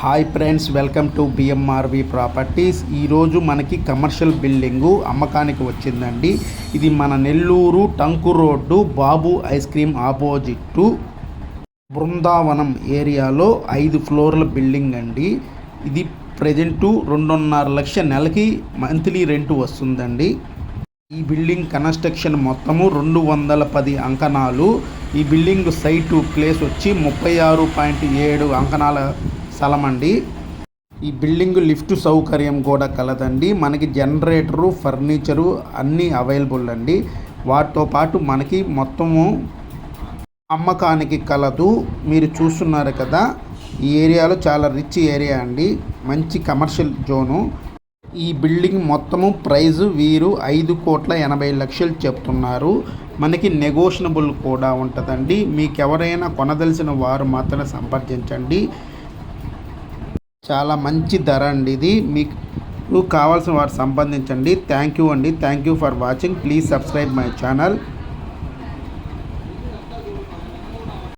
Hi friends welcome to BMRV properties. ఈరోజు మనకి commercial building అమ్మకానికి వచ్చిందండి. ఇది మన Nellore టంకు road Babu ice cream opposite Brindavanam ఏరియాలో ఐదు ఫ్లోర్ల బిల్డింగ్ అండి. ఇది ప్రజెంటు రెండున్నర లక్ష నెలకి మంత్లీ రెంట్ వస్తుందండి. ఈ బిల్డింగ్ కన్స్ట్రక్షన్ మొత్తము రెండు వందల పది అంకణాలు. ఈ బిల్డింగ్ సైటు ప్లేస్ వచ్చి ముప్పై ఆరు పాయింట్ ఏడు అంకణాల స్థలం అండి. ఈ బిల్డింగ్ లిఫ్ట్ సౌకర్యం కూడా కలదండి. మనకి జనరేటరు ఫర్నిచరు అన్నీ అవైలబుల్ అండి. వాటితో పాటు మనకి మొత్తము అమ్మకానికి కలదు. మీరు చూస్తున్నారు కదా ఈ ఏరియాలో చాలా రిచ్ ఏరియా అండి. మంచి కమర్షియల్ జోను ఈ బిల్డింగ్ మొత్తము ప్రైజ్ వీరు ఐదు కోట్ల ఎనభై లక్షలు చెప్తున్నారు. మనకి నెగోషియబుల్ కూడా ఉంటుందండి. మీకు ఎవరైనా కొనదలిసిన వారు మాత్రమే సంప్రదించండి. చాలా మంచి ధర అండి ఇది. మీకు కావాల్సిన వారు సంబంధించండి థ్యాంక్ యూ అండి. Thank you for watching please subscribe my channel